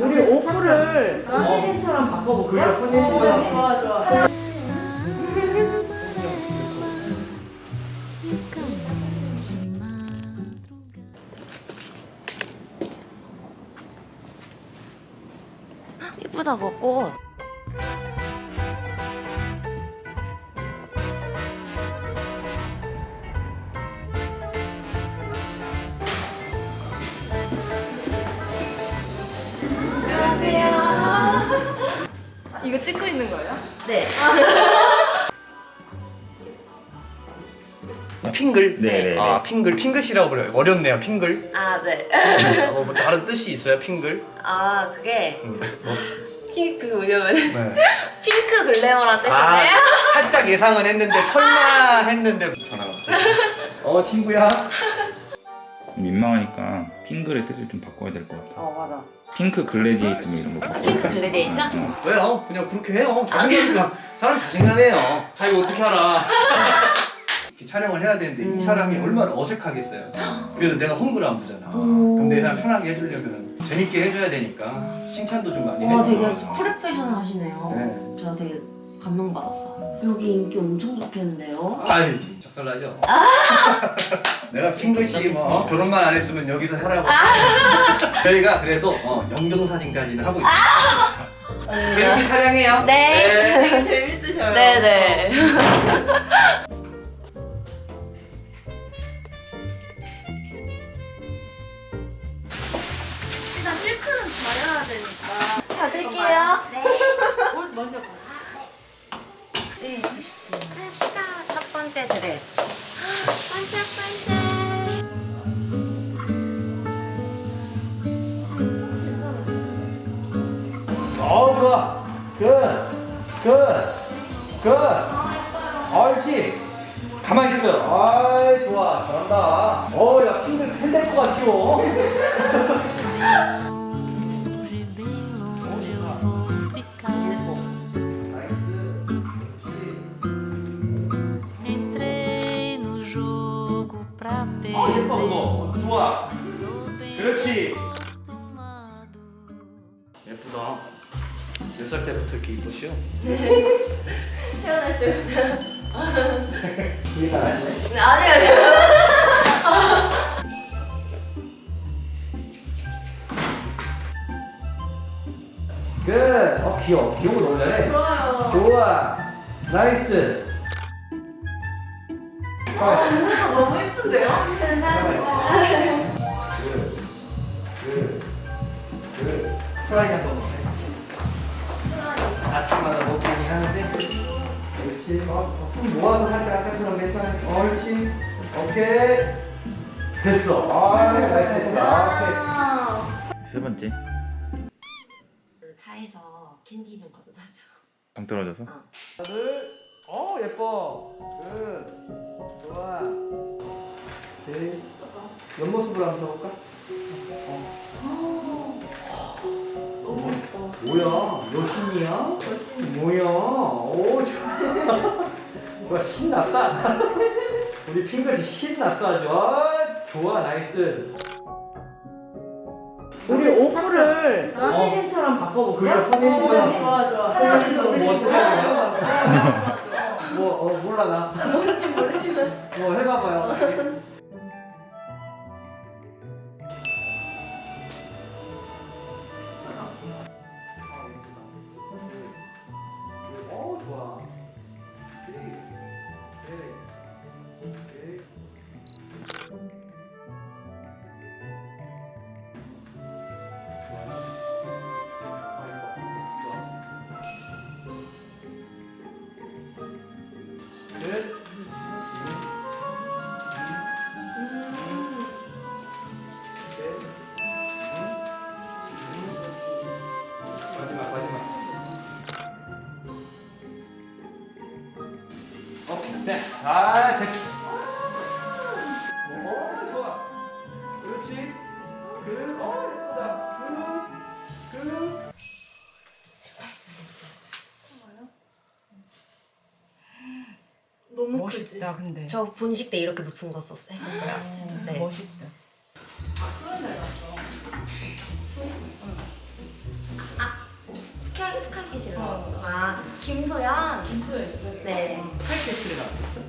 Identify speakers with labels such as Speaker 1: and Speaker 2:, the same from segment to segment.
Speaker 1: 우리 오프를 선생님처럼 바꿔볼까? 선생님처럼.
Speaker 2: 좋아 좋아.
Speaker 3: Fica longe madrugada
Speaker 4: 예쁘다 그거 꽃.
Speaker 2: 이거 찍고 있는 거예요?
Speaker 4: 네.
Speaker 5: 핑글?
Speaker 6: 네.
Speaker 5: 아 핑글 핑글이라고 그래요. 어렵네요. 핑글.
Speaker 4: 아 네.
Speaker 5: 어, 뭐 다른 뜻이 있어요? 핑글?
Speaker 4: 아 그게
Speaker 5: 음, 뭐,
Speaker 4: 핑그 뭐냐면
Speaker 5: 네.
Speaker 4: 핑크 글래머란
Speaker 5: 아
Speaker 4: 뜻인데.
Speaker 5: 살짝 예상은 했는데 설마 했는데 전화가 왔어요. 어 친구야.
Speaker 6: 민망하니까 핑글의 뜻을 좀 바꿔야 될 것 같아.
Speaker 4: 어 맞아.
Speaker 6: 핑크 글래디에이터 뭐 이런 거. 바꿔야
Speaker 4: 핑크
Speaker 6: 돼.
Speaker 4: 글래디에이터?
Speaker 6: 어.
Speaker 5: 왜요? 그냥 그렇게 해요. 자신감 사람 자신감해요. 자기가 어떻게 알아? 이렇게 촬영을 해야 되는데 이 사람이 얼마나 어색하겠어요. 그래서 내가 헝그를 안 부잖아. 근데 이 사람 편하게 해주려면 재밌게 해줘야 되니까 칭찬도 좀 많이
Speaker 4: 와
Speaker 5: 해줘.
Speaker 4: 되게 프로페셔널 하시네요.
Speaker 5: 네.
Speaker 4: 저 되게 감동받았어. 여기 인기 엄청 좋겠는데요?
Speaker 5: 아이 적설나죠. 내가 핑글씨 뭐 결혼만 안 했으면 여기서 하라고. 저희가 그래도 어, 영정 사진까지는 하고 있어요. 재밌게 촬영해요.
Speaker 4: 네.
Speaker 2: 되게 재밌으셔요.
Speaker 4: 네네.
Speaker 5: 옳지. 가만히 있어. 아이 좋아. 잘한다. 어야 팬될 것
Speaker 3: Entrei no jogo pra
Speaker 5: 어 예뻐
Speaker 3: perder
Speaker 5: 그거. 좋아.
Speaker 3: Estou bem
Speaker 5: 그렇지. 예쁘다. 몇 살 때부터 이렇게 이쁘시오?
Speaker 2: 태어날 때부터.
Speaker 5: 이해가 안 하시네.
Speaker 4: 아니 아니.
Speaker 5: 끝. 어 귀여워. 귀여워 너무 잘해.
Speaker 2: 좋아요.
Speaker 5: 좋아. 나이스. 아,
Speaker 2: 오늘도 너무 예쁜데요?
Speaker 5: 프라이 한번 먹어. 아침마다 먹긴 하는데. 옳지. 어, 손 모아서 살짝 아까처럼 괜찮아. 옳지. 오케이. 됐어. 아, 나이스. 아, 오케이.
Speaker 6: 세 번째.
Speaker 4: 그 차에서 캔디 좀 갖다 줘.
Speaker 6: 방 떨어져서.
Speaker 5: 둘. 어 예뻐. 굿. 좋아. 오케이. 옆모습으로 한번 써볼까? 뭐야? 여신이야? 뭐야? 오 좋아. 신났다. 우리 핑글씨 신났어 아주. 아, 좋아 나이스.
Speaker 1: 우리 오프를
Speaker 5: 어.
Speaker 1: 선생님처럼 바꿔볼까?
Speaker 5: 그래 선생님처럼.
Speaker 2: 좋아 좋아.
Speaker 5: 선생님처럼 뭐 어떻게 하냐? 뭐 어, 몰라 나.
Speaker 2: 뭔지 모르지만.
Speaker 5: 뭐 해봐봐요. 됐어 아 됐어 오 좋아 그렇지 그 어 예쁘다 그그
Speaker 2: 너무 너무 크지.
Speaker 1: 멋있다 근데.
Speaker 4: 저 본식 때 이렇게 높은 거 썼, 했었어요.
Speaker 1: 진짜
Speaker 4: 네.
Speaker 1: 멋있다.
Speaker 4: 스카이 스카이캐슬러. 아 김소연.
Speaker 2: 김소연.
Speaker 4: 네.
Speaker 5: 스카이캐슬에 나왔었어?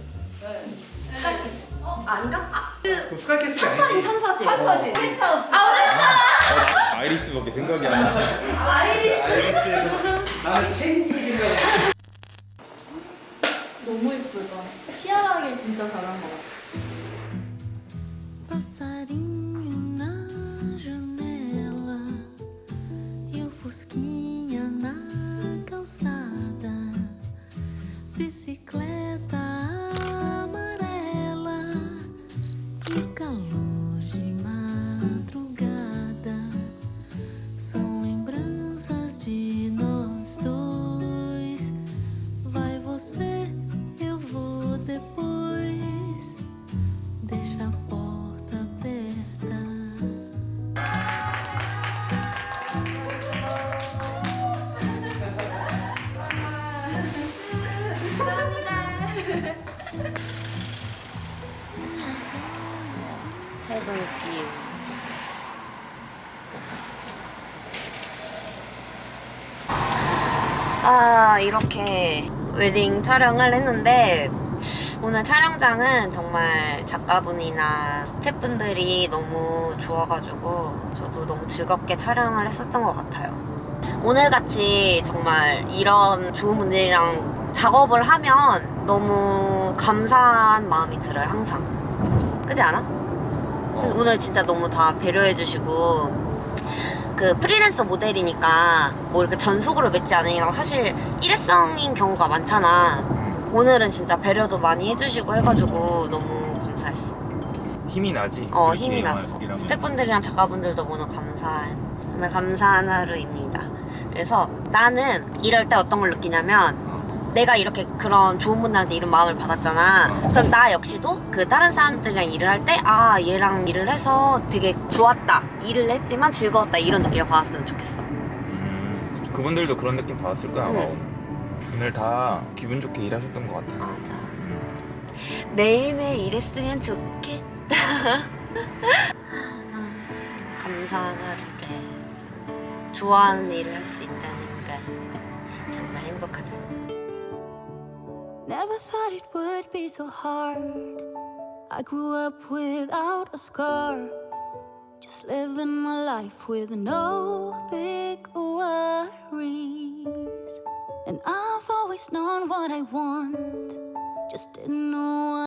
Speaker 4: 스카이캐슬. 어 아닌가? 아 그
Speaker 5: 그 스카이캐슬이
Speaker 4: 천사진
Speaker 5: 아니지?
Speaker 4: 천사진.
Speaker 2: 천사진. 펜트하우스.
Speaker 6: 아이리스밖에 생각이 안 나.
Speaker 5: 아이리스. 나는 체인지 생각을
Speaker 2: 너무 예쁘다. 희한하게 진짜 잘한 것 같아.
Speaker 4: 아, 이렇게 웨딩 촬영을 했는데, 오늘 촬영장은 정말 작가분이나 스태프분들이 너무 좋아가지고, 저도 너무 즐겁게 촬영을 했었던 것 같아요. 오늘같이 정말 이런 좋은 분들이랑 작업을 하면 너무 감사한 마음이 들어요, 항상. 그지 않아? 근데 오늘 진짜 너무 다 배려해주시고 그 프리랜서 모델이니까 뭐 이렇게 전속으로 맺지 않으니까 사실 일회성인 경우가 많잖아. 오늘은 진짜 배려도 많이 해주시고 해가지고 너무 감사했어.
Speaker 6: 힘이 나지.
Speaker 4: 어
Speaker 6: 그렇게
Speaker 4: 힘이 났어.
Speaker 6: 보기라면.
Speaker 4: 스태프분들이랑 작가분들도 너무 감사한 정말 감사한 하루입니다. 그래서 나는 이럴 때 어떤 걸 느끼냐면 내가 이렇게 그런 좋은 분들한테 이런 마음을 받았잖아. 그럼 나 역시도 그 다른 사람들이랑 일을 할 때, 아, 얘랑 일을 해서 되게 좋았다. 일을 했지만 즐거웠다. 이런 느낌을 받았으면 좋겠어.
Speaker 6: 음, 그분들도 그런 느낌 받았을 거야 아마
Speaker 4: 응.
Speaker 6: 오늘. 오늘 다 기분 좋게 일하셨던 것 같아.
Speaker 4: 맞아. 매일매일 일했으면 좋겠다. 아, 감사한 하루네. 좋아하는 일을 할 수 있다니까
Speaker 3: Never thought it would be so hard. I grew up without a scar. Just living my life with no big worries. And I've always known what I want. Just didn't know